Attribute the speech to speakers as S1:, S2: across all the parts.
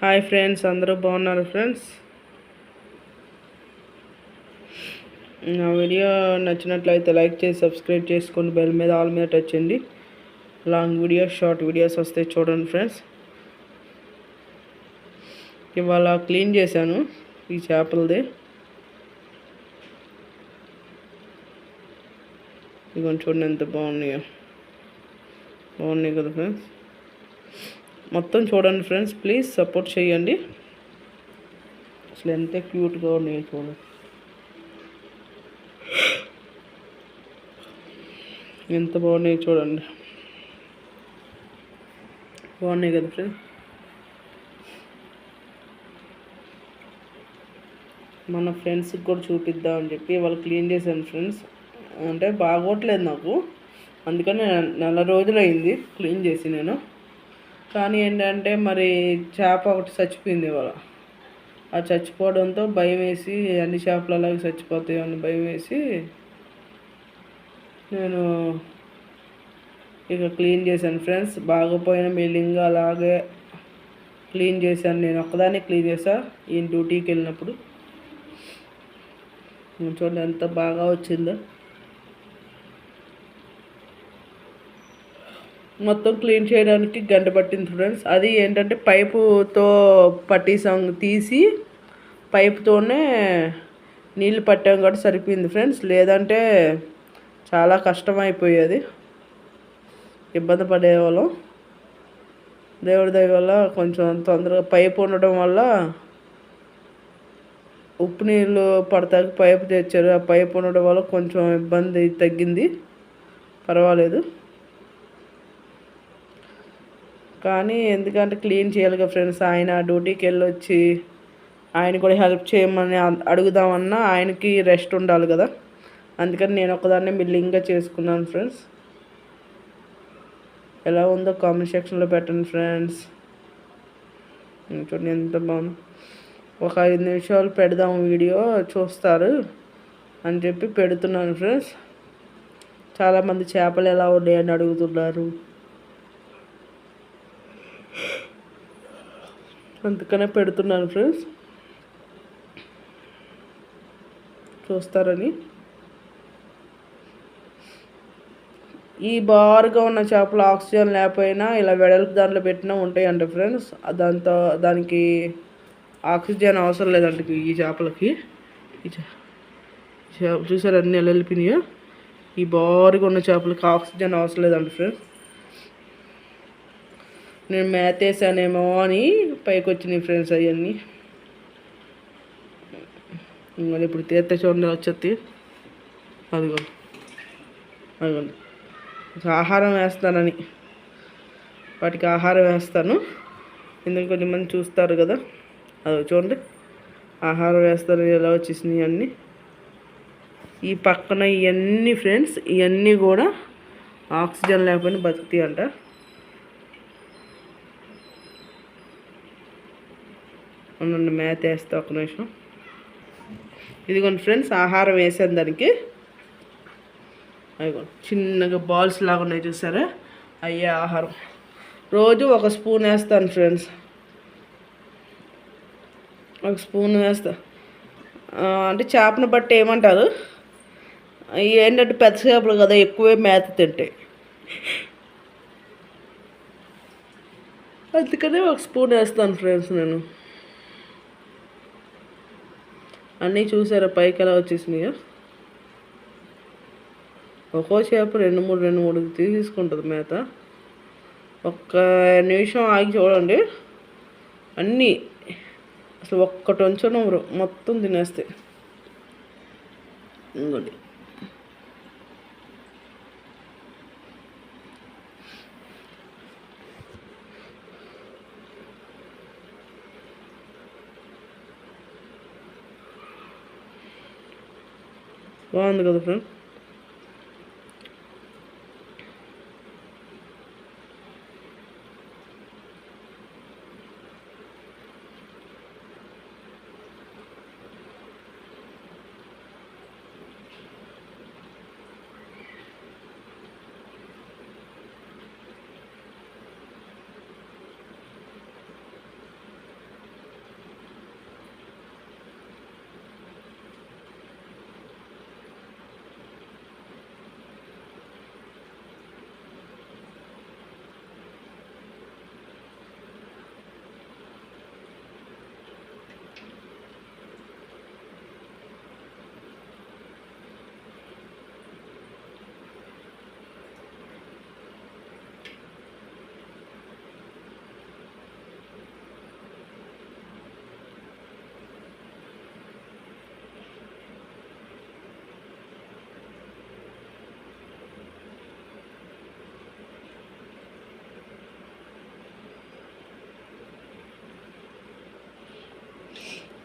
S1: Hi friends అందరూ బాగున్నారు friends. నా వీడియో నచ్చినట్లయితే లైక్ చేసి సబ్స్క్రైబ్ చేసుకోండి బెల్ మీద ఆల్ మీద టచ్ చేయండి. లాంగ్ వీడియోస్ షార్ట్ వీడియోస్ వస్తాయి చూడండి ఫ్రెండ్స్. ఇవాళ క్లీన్ చేశాను ఈ చేపలది. ఇదిగోండి చూడండి ఎంత బాగున్నాయో. బాగున్నాయి కదా ఫ్రెండ్స్. మొత్తం చూడండి ఫ్రెండ్స్ ప్లీజ్ సపోర్ట్ చేయండి. అసలు ఎంత క్యూట్గా ఉన్నాయో చూడండి ఎంత బాగున్నాయి చూడండి. బాగున్నాయి కదా ఫ్రెండ్స్? మన ఫ్రెండ్స్కి కూడా చూపిద్దాం అని చెప్పి వాళ్ళు క్లీన్ చేశాను ఫ్రెండ్స్. అంటే బాగోట్లేదు నాకు. అందుకని నెల రోజులు అయింది క్లీన్ చేసి నేను. కానీ ఏంటంటే మరి చేప ఒకటి చచ్చిపోయింది ఇవాళ. ఆ చచ్చిపోవడంతో భయం వేసి అన్ని చేపలు అలాగే చచ్చిపోతాయి అని భయం వేసి నేను ఇక క్లీన్ చేశాను ఫ్రెండ్స్. బాగోపోయిన లింగ అలాగే క్లీన్ చేశాను. నేను ఒక్కదాన్ని క్లీన్ చేశా ఈయన డ్యూటీకి వెళ్ళినప్పుడు. చూడండి ఎంత బాగా వచ్చిందో. మొత్తం క్లీన్ చేయడానికి గంట పట్టింది ఫ్రెండ్స్ అది ఏంటంటే పైపుతో పట్టేసాం తీసి పైపుతోనే నీళ్ళు పట్టాం కూడా సరిపోయింది ఫ్రెండ్స్ లేదంటే చాలా కష్టం అయిపోయేది ఇబ్బంది పడేవాళ్ళం. దేవుడి దయ వల్ల కొంచెం తొందరగా పైపు ఉండడం వల్ల ఉప్పు నీళ్ళు పడతాక పైపు తెచ్చారు. ఆ పైపు ఉండడం వల్ల కొంచెం ఇబ్బంది తగ్గింది. పర్వాలేదు. కానీ ఎందుకంటే క్లీన్ చేయాలి కదా ఫ్రెండ్స్. ఆయన డ్యూటీకి వెళ్ళొచ్చి ఆయన కూడా హెల్ప్ చేయమని అడుగుదామన్నా ఆయనకి రెస్ట్ ఉండాలి కదా. అందుకని నేను ఒకదాన్ని మిల్లింగ్గా చేసుకున్నాను ఫ్రెండ్స్. ఎలా ఉందో కామెంట్ సెక్షన్లో పెట్టండి ఫ్రెండ్స్. చూడండి ఎంత బాగుంది. ఒక ఐదు నిమిషాలు పెడదాం వీడియో చూస్తారు అని చెప్పి పెడుతున్నాను ఫ్రెండ్స్. చాలామంది చేపలు ఎలా ఉన్నాయని అడుగుతున్నారు. అందుకనే పెడుతున్నాను ఫ్రెండ్స్. చూస్తారని. ఈ బారుగా ఉన్న చేపలు ఆక్సిజన్ లేకపోయినా ఇలా వెడల్పు దాంట్లో పెట్టినా ఉంటాయంట ఫ్రెండ్స్. దాంతో దానికి ఆక్సిజన్ అవసరం లేదంట ఈ చేపలకి. ఈ చేప చూసారు అన్నీ ఎలా ఈ బారుగా ఉన్న చేపలకి ఆక్సిజన్ అవసరం లేదంట ఫ్రెండ్స్. నేను మేతేసానేమో అని పైకి వచ్చినాయి ఫ్రెండ్స్ అవన్నీ. ఇంకా ఇప్పుడు తీర్థ చూడండి వచ్చేది అదిగో. అదిగోండి ఆహారం వేస్తానని. వాటికి ఆహారం వేస్తాను. ఎందుకు కొంచెం మంది చూస్తారు కదా. అది చూడండి. ఆహారం వేస్తారు ఎలా వచ్చేసినాయి అన్నీ. ఈ పక్కన ఇవన్నీ ఫ్రెండ్స్ ఇవన్నీ కూడా ఆక్సిజన్ లేకపోయినా బతుకుతాయి అంట ఉండండి మేత వేస్తే ఒక నిమిషం. ఇదిగోండి ఫ్రెండ్స్ ఆహారం వేసాను దానికి. అదిగోండి చిన్నగా బాల్స్ లాగా ఉన్నాయి చూసారా? అయ్యే ఆహారం. రోజు ఒక స్పూన్ వేస్తాను ఫ్రెండ్స్. ఒక స్పూన్ వేస్తా. అంటే చేపను బట్టి ఏమంటారు? ఏంటంటే పెద్ద చేపలు కదా ఎక్కువే మేత తింటాయి. అందుకనే ఒక స్పూన్ వేస్తాను ఫ్రెండ్స్ నేను. అన్నీ చూసారా? పైకి ఎలా వచ్చేసినాయో ఒక్కో చేప రెండు మూడు రెండు మూడు తీసుకుంటుంది మేత. ఒక్క నిమిషం ఆగి చూడండి. అన్నీ అసలు ఒక్కటి ఉంచడం మొత్తం తినేస్తాయి. ఇంకోటి. బాగుంది కదా ఫ్రెండ్?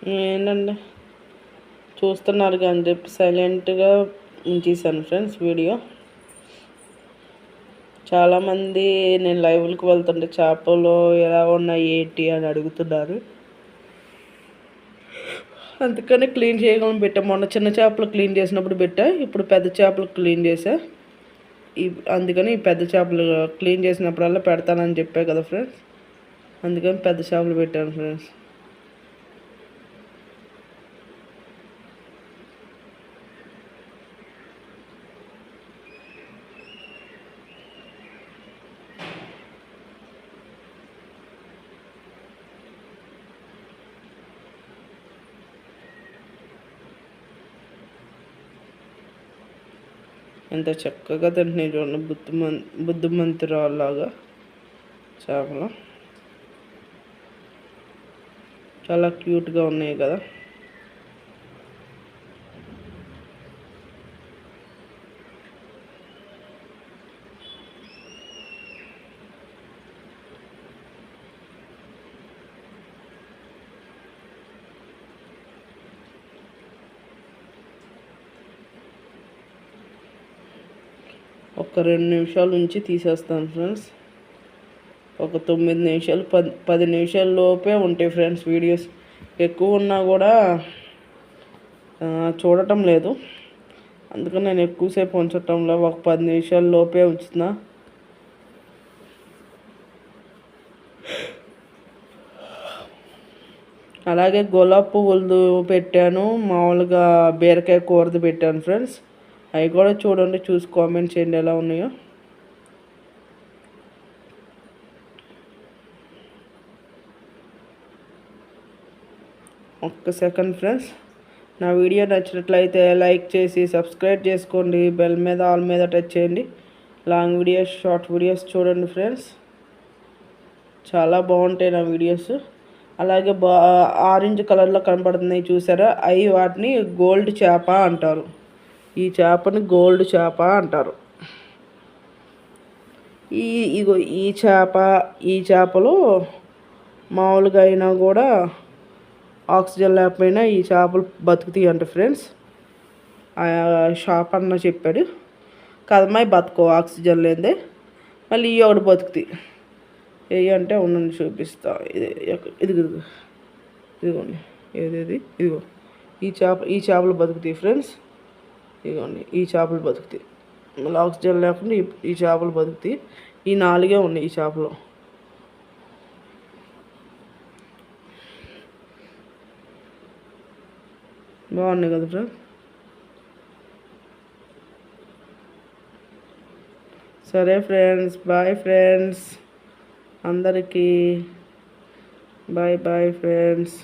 S1: ఏంటండి? చూస్తున్నారు కానీ చెప్పి సైలెంట్గా ఉంచేసాను ఫ్రెండ్స్ వీడియో. చాలామంది నేను లైవ్లకు వెళ్తుంటే చేపలు ఎలా ఉన్నాయి ఏంటి అని అడుగుతున్నారు. అందుకని క్లీన్ చేయగలను పెట్టా. మొన్న చిన్న చేపలు క్లీన్ చేసినప్పుడు పెట్టా. ఇప్పుడు పెద్ద చేపలు క్లీన్ చేసా. ఈ అందుకని ఈ పెద్ద చేపలు క్లీన్ చేసినప్పుడల్లా పెడతానని చెప్పా కదా ఫ్రెండ్స్. అందుకని పెద్ద చేపలు పెట్టాను ఫ్రెండ్స్. ఎంత చక్కగా తింటున్నాయి చూడండి బుద్ధిమం బుద్ధిమంతురాలాగా చేపలు. చాలా క్యూట్గా ఉన్నాయి కదా. ఒక రెండు నిమిషాలు ఉంచి తీసేస్తాను ఫ్రెండ్స్. ఒక తొమ్మిది నిమిషాలు పది పది నిమిషాల లోపే ఉంటాయి ఫ్రెండ్స్ వీడియోస్. ఎక్కువ ఉన్నా కూడా చూడటం లేదు. అందుకని నేను ఎక్కువసేపు ఉంచటంలో ఒక పది నిమిషాల లోపే ఉంచుతున్నా. అలాగే గులాబీ పువ్వులు పెట్టాను. మామూలుగా బీరకాయ కూరది పెట్టాను ఫ్రెండ్స్. అవి కూడా చూడండి చూసి కామెంట్ చేయండి ఎలా ఉన్నాయో. ఒక్క సెకండ్ ఫ్రెండ్స్ నా వీడియో నచ్చినట్లయితే లైక్ చేసి సబ్స్క్రైబ్ చేసుకోండి. బెల్ మీద ఆల్ మీద టచ్ చేయండి. లాంగ్ వీడియోస్ షార్ట్ వీడియోస్ చూడండి ఫ్రెండ్స్ చాలా బాగుంటాయి నా వీడియోస్ అలాగే బా ఆరెంజ్ కలర్లో కనపడుతున్నాయి చూసారా? అవి వాటిని గోల్డ్ చేప అంటారు. ఈ చేపని గోల్డ్ చేప అంటారు. ఈ ఇగో ఈ చేప ఈ చేపలు మామూలుగా అయినా కూడా ఆక్సిజన్ లేకపోయినా ఈ చేపలు బతుకుతాయి అంట ఫ్రెండ్స్. షాప్ అన్న చెప్పాడు. కదమ్మాయి బతుకో ఆక్సిజన్ లేదే మళ్ళీ ఈ ఒకటి బతుకుతాయి. ఏ అంటే ఉండండి చూపిస్తా. ఇది ఇది ఇదిగోండి. ఏది ఇదిగో. ఈ చేప ఈ చేపలు బతుకుతాయి ఫ్రెండ్స్. ఇదిగోండి ఈ చేపలు బతుకుతాయి. మళ్ళీ ఆక్సిజన్ లేకుండా ఈ చేపలు బతుకుతాయి. ఈ నాలుగే ఉన్నాయి ఈ చేపలు. బాగున్నాయి కదా ఫ్రెండ్స్? సరే ఫ్రెండ్స్ బాయ్ ఫ్రెండ్స్. అందరికీ బాయ్ బాయ్ ఫ్రెండ్స్.